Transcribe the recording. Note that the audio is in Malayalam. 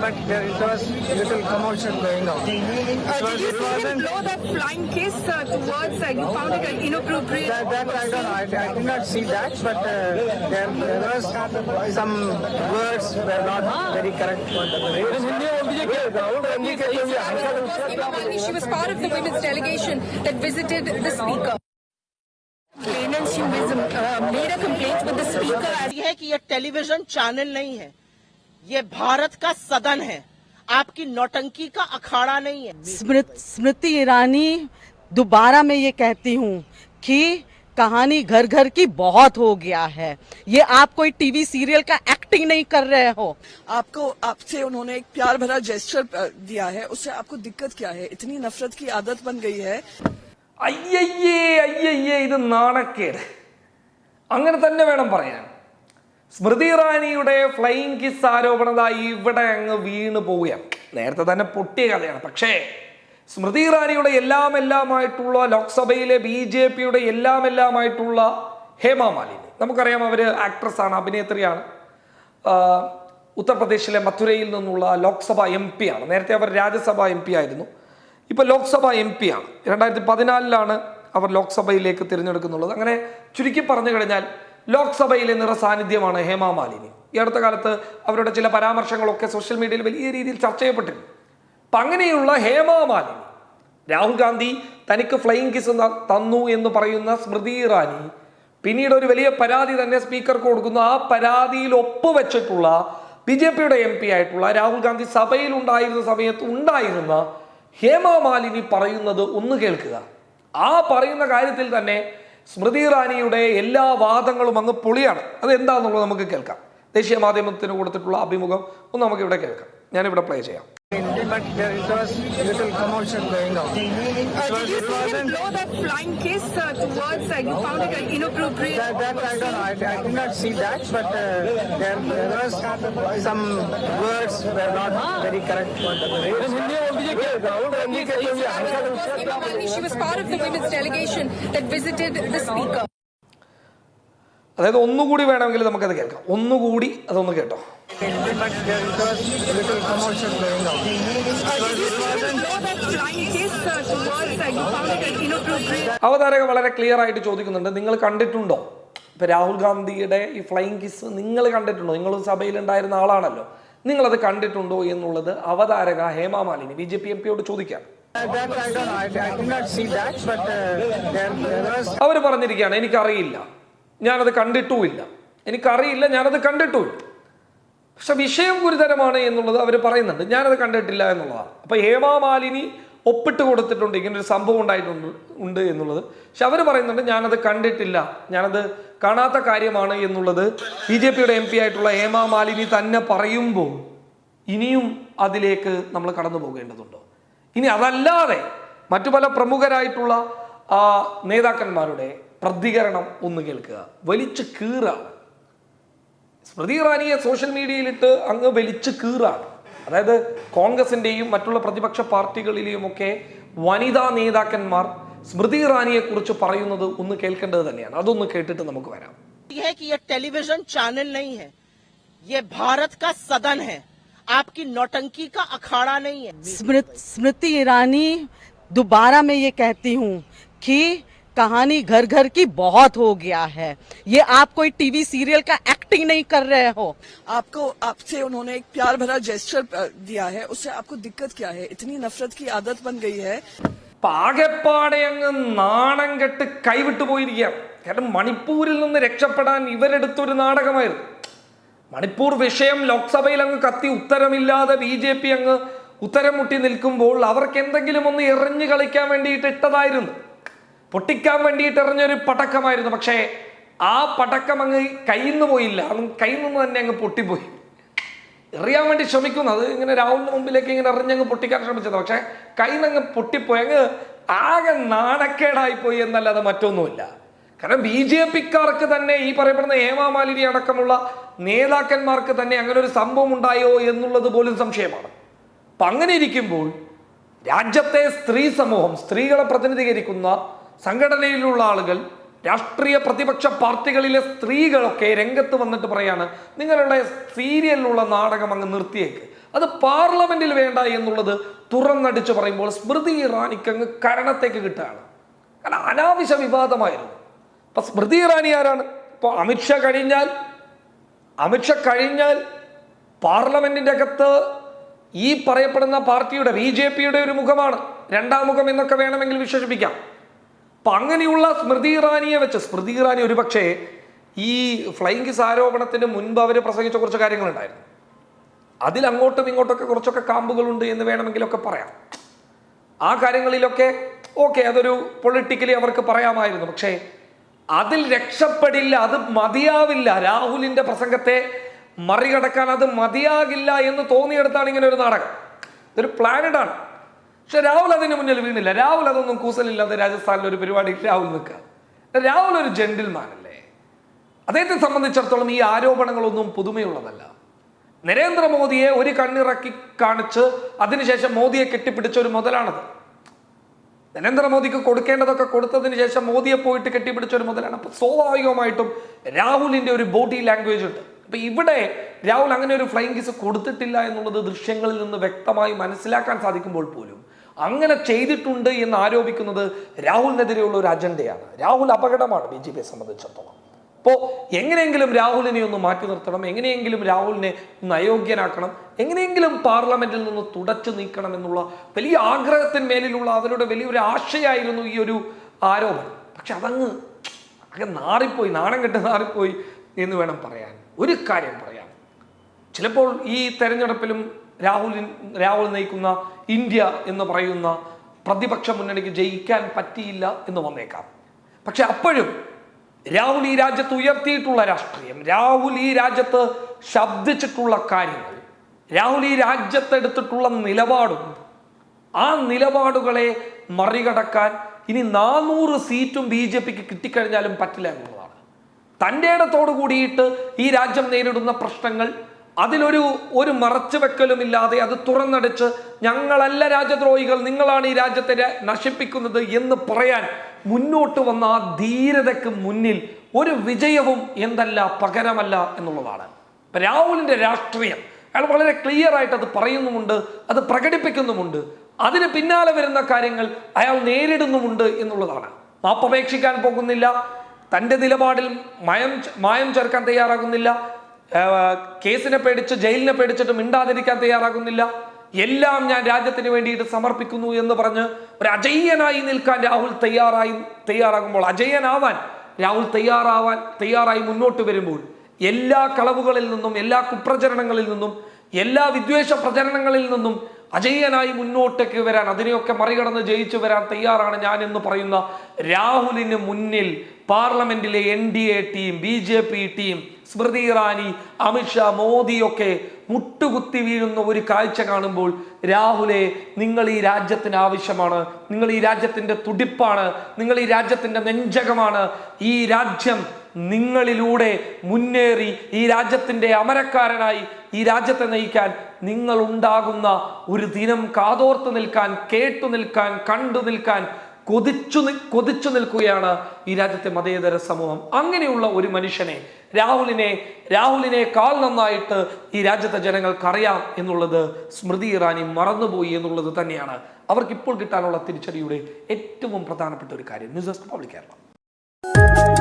but there it was little commotion going on. Uh, did you see him blow that flying kiss uh, towards, uh, you found it inappropriate? that, that I don't know, I, I did not see that, but uh, there, there was some words were not very correct. She was part of the women's delegation that visited the speaker. She uh, made a complaint with the speaker है कि ये टेलीविज़न चैनल नहीं है ये भारत का सदन है आपकी नौटंकी का अखाड़ा नहीं है स्मृत स्मृति ईरानी दोबारा मैं ये कहती हूँ कि कहानी घर घर की बहुत हो गया है ये आप कोई टीवी सीरियल का एक्टिंग नहीं कर रहे हो आपको आपसे उन्होंने एक प्यार भरा जेस्चर दिया है उससे आपको दिक्कत क्या है इतनी नफरत की आदत बन गई है അയ്യയ്യേ അയ്യയ്യേ ഇത് നാണക്കേട് അങ്ങനെ തന്നെ വേണം പറയാൻ സ്മൃതി ഇറാനിയുടെ ഫ്ലൈയിങ് കിസ് ആരോപണത ഇവിടെ അങ്ങ് വീണ് പോവുകയാണ്. നേരത്തെ തന്നെ പൊട്ടിയ കഥയാണ്. പക്ഷേ സ്മൃതി ഇറാനിയുടെ എല്ലാം എല്ലാമായിട്ടുള്ള ലോക്സഭയിലെ ബി ജെ പിയുടെ എല്ലാം എല്ലാമായിട്ടുള്ള ഹേമ മാലിനി. നമുക്കറിയാം അവർ ആക്ട്രസ്സാണ് അഭിനേത്രിയാണ്. ഉത്തർപ്രദേശിലെ മഥുരയിൽ നിന്നുള്ള ലോക്സഭ എം പി ആണ് നേരത്തെ അവർ രാജ്യസഭ എം പി ആയിരുന്നു ഇപ്പോൾ ലോക്സഭ എം പി ആണ് രണ്ടായിരത്തി പതിനാലിലാണ് അവർ ലോക്സഭയിലേക്ക് തിരഞ്ഞെടുക്കുന്നുള്ളത്. അങ്ങനെ ചുരുക്കി പറഞ്ഞു കഴിഞ്ഞാൽ ലോക്സഭയിലെ നിറസാന്നിധ്യമാണ് ഹേമ മാലിനി. ഈ അടുത്ത കാലത്ത് അവരുടെ ചില പരാമർശങ്ങളൊക്കെ സോഷ്യൽ മീഡിയയിൽ വലിയ രീതിയിൽ ചർച്ച ചെയ്യപ്പെട്ടിരുന്നു. അപ്പം അങ്ങനെയുള്ള ഹേമ മാലിനി രാഹുൽ ഗാന്ധി തനിക്ക് ഫ്ലൈയിങ് കിസ് തന്നു എന്ന് പറയുന്ന സ്മൃതി ഇറാനി പിന്നീട് ഒരു വലിയ പരാതി തന്നെ സ്പീക്കർക്ക് കൊടുക്കുന്നു. ആ പരാതിയിൽ ഒപ്പുവെച്ചിട്ടുള്ള ബി ജെ പിയുടെ എം പി ആയിട്ടുള്ള രാഹുൽ ഗാന്ധി സഭയിൽ ഉണ്ടായിരുന്ന സമയത്ത് ഉണ്ടായിരുന്ന ഹേമ മാലിനി പറയുന്നത് ഒന്ന് കേൾക്കുക. ആ പറയുന്ന കാര്യത്തിൽ തന്നെ സ്മൃതി ഇറാനിയുടെ എല്ലാ വാദങ്ങളും അങ്ങ് പൊളിയാണ്. അത് എന്താണെന്നുള്ളത് നമുക്ക് കേൾക്കാം. ദേശീയ മാധ്യമത്തിന് കൊടുത്തിട്ടുള്ള അഭിമുഖം ഒന്ന് നമുക്കിവിടെ കേൾക്കാം. ഞാനിവിടെ പ്ലേ ചെയ്യാം. But there it was little commotion going on. Uh, was, did you it see him blow that flying kiss uh, towards, uh, you found it inappropriate? that, that I don't know, I, I did not see that, but uh, there, there was some words were not very correct. She was part of the women's delegation that visited the speaker. അതായത് ഒന്നുകൂടി വേണമെങ്കിൽ നമുക്കത് കേൾക്കാം. ഒന്നുകൂടി അതൊന്ന് കേട്ടോ? അവതാരക വളരെ ക്ലിയർ ആയിട്ട് ചോദിക്കുന്നുണ്ട്. നിങ്ങൾ കണ്ടിട്ടുണ്ടോ? ഇപ്പൊ രാഹുൽ ഗാന്ധിയുടെ ഈ ഫ്ലൈയിങ് കിസ് നിങ്ങൾ കണ്ടിട്ടുണ്ടോ? നിങ്ങൾ സഭയിൽ ഉണ്ടായിരുന്ന ആളാണല്ലോ. നിങ്ങൾ അത് കണ്ടിട്ടുണ്ടോ എന്നുള്ളത് അവതാരക Hema Malini B J P M പിയോട് ചോദിക്കാം. Uh, അവർ പറഞ്ഞിരിക്കുകയാണ് എനിക്കറിയില്ല. ഞാനത് കണ്ടിട്ടുമില്ല. എനിക്കറിയില്ല ഞാനത് കണ്ടിട്ടുമില്ല. പക്ഷെ വിഷയം ഗുരുതരമാണ് എന്നുള്ളത് അവർ പറയുന്നുണ്ട്. ഞാനത് കണ്ടിട്ടില്ല എന്നുള്ളതാണ്. അപ്പോൾ ഹേമാമാലിനി ഒപ്പിട്ട് കൊടുത്തിട്ടുണ്ട്. ഇങ്ങനെ ഒരു സംഭവം ഉണ്ടായിട്ടുണ്ട് ഉണ്ട് എന്നുള്ളത്. പക്ഷെ അവർ പറയുന്നുണ്ട് ഞാനത് കണ്ടിട്ടില്ല. ഞാനത് കാണാത്ത കാര്യമാണ് എന്നുള്ളത് ബി ജെ പിയുടെ എം പി ആയിട്ടുള്ള ഹേമ മാലിനി തന്നെ പറയുമ്പോൾ ഇനിയും അതിലേക്ക് നമ്മൾ കടന്നു പോകേണ്ടതുണ്ടോ? ഇനി അതല്ലാതെ മറ്റു പല പ്രമുഖരായിട്ടുള്ള നേതാക്കന്മാരുടെ പ്രതികരണം ഒന്ന് കേൾക്കുക വലിച്ചു കീറാണ് സ്മൃതി ഇറാനിയെ സോഷ്യൽ മീഡിയയിലിട്ട് അങ്ങ് വലിച്ചു കീറാണ് അതായത് കോൺഗ്രസിന്റെയും മറ്റുള്ള പ്രതിപക്ഷ പാർട്ടികളിലെയും ഒക്കെ വനിതാ നേതാക്കന്മാർ സ്മൃതി ഇറാനിയെ കുറിച്ച് പറയുന്നത് ഒന്ന് കേൾക്കേണ്ടത് തന്നെയാണ് അതൊന്ന് കേട്ടിട്ട് നമുക്ക് വരാം है कि ये टेलीविजन चैनल नहीं है ये भारत का सदन है आपकी नौटंकी का अखाड़ा नहीं है स्मृत स्मृति ईरानी दोबारा मैं ये कहती हूँ कि कहानी घर घर की बहुत हो गया है ये आप कोई टीवी सीरियल का एक्टिंग नहीं कर रहे हो आपको आपसे उन्होंने एक प्यार भरा जेस्चर दिया है उससे आपको दिक्कत क्या है इतनी नफरत की आदत बन गई है പാകപ്പാടെ അങ്ങ് നാണം കെട്ട് കൈവിട്ടു പോയിരിക്കുകയാണ് കാരണം മണിപ്പൂരിൽ നിന്ന് രക്ഷപ്പെടാൻ ഇവരെടുത്തൊരു നാടകമായിരുന്നു മണിപ്പൂർ വിഷയം ലോക്സഭയിൽ അങ്ങ് കത്തി ഉത്തരമില്ലാതെ ബി ജെ പി അങ്ങ് ഉത്തരം മുട്ടി നിൽക്കുമ്പോൾ അവർക്ക് എന്തെങ്കിലും ഒന്ന് എറിഞ്ഞു കളിക്കാൻ വേണ്ടിയിട്ട് ഇട്ടതായിരുന്നു പൊട്ടിക്കാൻ വേണ്ടിയിട്ട് എറിഞ്ഞൊരു പടക്കമായിരുന്നു. പക്ഷേ ആ പടക്കം അങ്ങ് കയ്യിൽ നിന്ന് പോയില്ല. അങ്ങ് കയ്യിൽ നിന്ന് തന്നെ അങ്ങ് പൊട്ടിപ്പോയി. എറിയാൻ വേണ്ടി ശ്രമിക്കുന്നു. അത് ഇങ്ങനെ രാവിലെ മുമ്പിലേക്ക് ഇങ്ങനെ എറിഞ്ഞങ്ങ് പൊട്ടിക്കാൻ ശ്രമിച്ചത്. പക്ഷേ കയ്യിൽ നിന്ന് അങ്ങ് പൊട്ടിപ്പോയി. അങ്ങ് ആകെ നാണക്കേടായിപ്പോയി എന്നല്ലാതെ മറ്റൊന്നുമില്ല. കാരണം ബി ജെ പിക്കാർക്ക് തന്നെ ഈ പറയപ്പെടുന്ന ഹേമാമാലിനി അടക്കമുള്ള നേതാക്കന്മാർക്ക് തന്നെ അങ്ങനെ ഒരു സംഭവം ഉണ്ടായോ എന്നുള്ളത് പോലും സംശയമാണ്. അപ്പൊ അങ്ങനെ ഇരിക്കുമ്പോൾ രാജ്യത്തെ സ്ത്രീ സമൂഹം സ്ത്രീകളെ പ്രതിനിധീകരിക്കുന്ന സംഘടനയിലുള്ള ആളുകൾ രാഷ്ട്രീയ പ്രതിപക്ഷ പാർട്ടികളിലെ സ്ത്രീകളൊക്കെ രംഗത്ത് വന്നിട്ട് പറയാണ് നിങ്ങളുടെ സീരിയലിലുള്ള നാടകം അങ്ങ് നിർത്തിയേക്ക്. അത് പാർലമെന്റിൽ വേണ്ട എന്നുള്ളത് തുറന്നടിച്ച് പറയുമ്പോൾ സ്മൃതി ഇറാനിക്ക് അങ്ങ് കരണത്തേക്ക് കിട്ടുകയാണ്. കാരണം അനാവശ്യ വിവാദമായിരുന്നു. അപ്പൊ സ്മൃതി ഇറാനി ആരാണ്? ഇപ്പോൾ അമിത്ഷാ കഴിഞ്ഞാൽ അമിത്ഷാ കഴിഞ്ഞാൽ പാർലമെന്റിന്റെ അകത്ത് ഈ പറയപ്പെടുന്ന പാർട്ടിയുടെ ബി ജെ പിയുടെ ഒരു മുഖമാണ്. രണ്ടാം മുഖം എന്നൊക്കെ വേണമെങ്കിൽ വിശേഷിപ്പിക്കാം. അപ്പൊ അങ്ങനെയുള്ള സ്മൃതി ഇറാനിയെ വെച്ച് സ്മൃതി ഇറാനി ഒരുപക്ഷെ ഈ ഫ്ലൈങ് കിസ് ആരോപണത്തിന് മുൻപ് അവർ പ്രസംഗിച്ച കുറച്ച് കാര്യങ്ങളുണ്ടായിരുന്നു. അതിൽ അങ്ങോട്ടും ഇങ്ങോട്ടൊക്കെ കുറച്ചൊക്കെ കാമ്പുകളുണ്ട് എന്ന് വേണമെങ്കിലൊക്കെ പറയാം. ആ കാര്യങ്ങളിലൊക്കെ ഓക്കെ അതൊരു പൊളിറ്റിക്കലി അവർക്ക് പറയാമായിരുന്നു. പക്ഷേ അതിൽ രക്ഷപ്പെടില്ല അത് മതിയാവില്ല. രാഹുലിന്റെ പ്രസംഗത്തെ മറികടക്കാൻ അത് മതിയാകില്ല എന്ന് തോന്നിയെടുത്താണ് ഇങ്ങനെ ഒരു നാടകം. ഇതൊരു പ്ലാനഡാണ് പക്ഷെ രാഹുൽ അതിന് മുന്നിൽ വീണില്ല. രാഹുൽ അതൊന്നും കൂസലില്ലാതെ രാജസ്ഥാനിൽ ഒരു പരിപാടിയിൽ രാഹുൽ നിൽക്കുക. രാഹുൽ ഒരു ജെന്റിൽമാൻ അല്ലേ? അദ്ദേഹത്തെ സംബന്ധിച്ചിടത്തോളം ഈ ആരോപണങ്ങളൊന്നും പുതുമയുള്ളതല്ല. നരേന്ദ്രമോദിയെ ഒരു കണ്ണിറക്കി കാണിച്ച് അതിനുശേഷം മോദിയെ കെട്ടിപ്പിടിച്ച ഒരു മുതലാണത്. നരേന്ദ്രമോദിക്ക് കൊടുക്കേണ്ടതൊക്കെ കൊടുത്തതിന് ശേഷം മോദിയെ പോയിട്ട് കെട്ടിപ്പിടിച്ച ഒരു മുതലാണ്. അപ്പൊ സ്വാഭാവികമായിട്ടും രാഹുലിന്റെ ഒരു ബോഡി ലാംഗ്വേജ് ഉണ്ട്. അപ്പൊ ഇവിടെ രാഹുൽ അങ്ങനെ ഒരു ഫ്ലൈങ് കിസ് കൊടുത്തിട്ടില്ല എന്നുള്ളത് ദൃശ്യങ്ങളിൽ നിന്ന് വ്യക്തമായി മനസ്സിലാക്കാൻ സാധിക്കുമ്പോൾ പോലും അങ്ങനെ ചെയ്തിട്ടുണ്ട് എന്ന് ആരോപിക്കുന്നത് രാഹുലിനെതിരെയുള്ള ഒരു അജണ്ടയാണ്. രാഹുൽ അപകടമാണ് ബി ജെ പിയെ സംബന്ധിച്ചിടത്തോളം. അപ്പോൾ എങ്ങനെയെങ്കിലും രാഹുലിനെ ഒന്ന് മാറ്റി നിർത്തണം എങ്ങനെയെങ്കിലും രാഹുലിനെ ഒന്ന് അയോഗ്യനാക്കണം എങ്ങനെയെങ്കിലും പാർലമെന്റിൽ നിന്ന് തുടച്ചു നീക്കണം എന്നുള്ള വലിയ ആഗ്രഹത്തിന് മേലിലുള്ള അവരുടെ വലിയൊരു ആശയായിരുന്നു ഈ ഒരു ആരോപണം. പക്ഷെ അതങ്ങ് അങ്ങ് നാറിപ്പോയി നാണം കെട്ട് നാറിപ്പോയി എന്ന് വേണം പറയാൻ. ഒരു കാര്യം പറയാം. ചിലപ്പോൾ ഈ തെരഞ്ഞെടുപ്പിലും രാഹുലിൻ രാഹുൽ നയിക്കുന്ന ഇന്ത്യ എന്ന് പറയുന്ന പ്രതിപക്ഷ മുന്നണിക്ക് ജയിക്കാൻ പറ്റിയില്ല എന്ന് വന്നേക്കാം. പക്ഷെ അപ്പോഴും രാഹുൽ ഈ രാജ്യത്ത് ഉയർത്തിയിട്ടുള്ള രാഷ്ട്രീയം രാഹുൽ ഈ രാജ്യത്ത് ശബ്ദിച്ചിട്ടുള്ള കാര്യങ്ങൾ രാഹുൽ ഈ രാജ്യത്തെടുത്തിട്ടുള്ള നിലപാടും ആ നിലപാടുകളെ മറികടക്കാൻ ഇനി നാനൂറ് സീറ്റും ബി ജെ പിക്ക് കിട്ടിക്കഴിഞ്ഞാലും പറ്റില്ല എന്നുള്ളതാണ്. തന്റെ ഇടത്തോടു കൂടിയിട്ട് ഈ രാജ്യം നേരിടുന്ന പ്രശ്നങ്ങൾ അതിലൊരു ഒരു മറച്ചു വെക്കലുമില്ലാതെ അത് തുറന്നടിച്ച് ഞങ്ങളല്ല രാജ്യദ്രോഹികൾ നിങ്ങളാണ് ഈ രാജ്യത്തെ നശിപ്പിക്കുന്നത് എന്ന് പറയാൻ മുന്നോട്ട് വന്ന ആ ധീരതയ്ക്ക് മുന്നിൽ ഒരു വിജയവും എന്തല്ല പകരമല്ല എന്നുള്ളതാണ്. രാഹുലിന്റെ രാഷ്ട്രീയം അയാൾ വളരെ ക്ലിയർ ആയിട്ട് അത് പറയുന്നുമുണ്ട് അത് പ്രകടിപ്പിക്കുന്നുമുണ്ട്. അതിന് പിന്നാലെ വരുന്ന കാര്യങ്ങൾ അയാൾ നേരിടുന്നുമുണ്ട് എന്നുള്ളതാണ്. മാപ്പപേക്ഷിക്കാൻ പോകുന്നില്ല തന്റെ നിലപാടിൽ മയം മായം ചേർക്കാൻ തയ്യാറാകുന്നില്ല കേസിനെ പേടിച്ച് ജയിലിനെ പേടിച്ചിട്ട് മിണ്ടാതിരിക്കാൻ തയ്യാറാകുന്നില്ല. എല്ലാം ഞാൻ രാജ്യത്തിന് വേണ്ടിയിട്ട് സമർപ്പിക്കുന്നു എന്ന് പറഞ്ഞ് ഒരു അജയ്യനായി നിൽക്കാൻ രാഹുൽ തയ്യാറായി തയ്യാറാകുമ്പോൾ അജയ്യനാവാൻ രാഹുൽ തയ്യാറാവാൻ തയ്യാറായി മുന്നോട്ട് വരുമ്പോൾ എല്ലാ കളവുകളിൽ നിന്നും എല്ലാ കുപ്രചരണങ്ങളിൽ നിന്നും എല്ലാ വിദ്വേഷ പ്രചരണങ്ങളിൽ നിന്നും അജയ്യനായി മുന്നോട്ടേക്ക് വരാൻ അതിനെയൊക്കെ മറികടന്ന് ജയിച്ചു വരാൻ തയ്യാറാണ് ഞാൻ എന്ന് പറയുന്ന രാഹുലിന് മുന്നിൽ പാർലമെന്റിലെ N D A team B J P team Smriti Irani Amit Shah മോദിയൊക്കെ മുട്ടുകുത്തി വീഴുന്ന ഒരു കാഴ്ച കാണുമ്പോൾ രാഹുലെ നിങ്ങൾ ഈ രാജ്യത്തിന് ആവശ്യമാണ്. നിങ്ങൾ ഈ രാജ്യത്തിന്റെ തുടിപ്പാണ്. നിങ്ങൾ ഈ രാജ്യത്തിന്റെ നെഞ്ചകമാണ്. ഈ രാജ്യം നിങ്ങളിലൂടെ മുന്നേറി ഈ രാജ്യത്തിന്റെ അമരക്കാരനായി ഈ രാജ്യത്തെ നയിക്കാൻ നിങ്ങൾ ഉണ്ടാകുന്ന ഒരു ദിനം കാതോർത്ത് നിൽക്കാൻ കേട്ടു നിൽക്കാൻ കണ്ടു നിൽക്കാൻ കൊതിച്ചു കൊതിച്ചു നിൽക്കുകയാണ് ഈ രാജ്യത്തെ മതേതര സമൂഹം. അങ്ങനെയുള്ള ഒരു മനുഷ്യനെ രാഹുലിനെ രാഹുലിനെ കാൽ നന്നായിട്ട് ഈ രാജ്യത്തെ ജനങ്ങൾക്കറിയാം എന്നുള്ളത് സ്മൃതി ഇറാനി മറന്നുപോയി എന്നുള്ളത് തന്നെയാണ്. അവർക്ക് ഇപ്പോൾ കിട്ടാനുള്ള തിരിച്ചടിയുടെ ഏറ്റവും പ്രധാനപ്പെട്ട ഒരു കാര്യം. News desk public Keralam.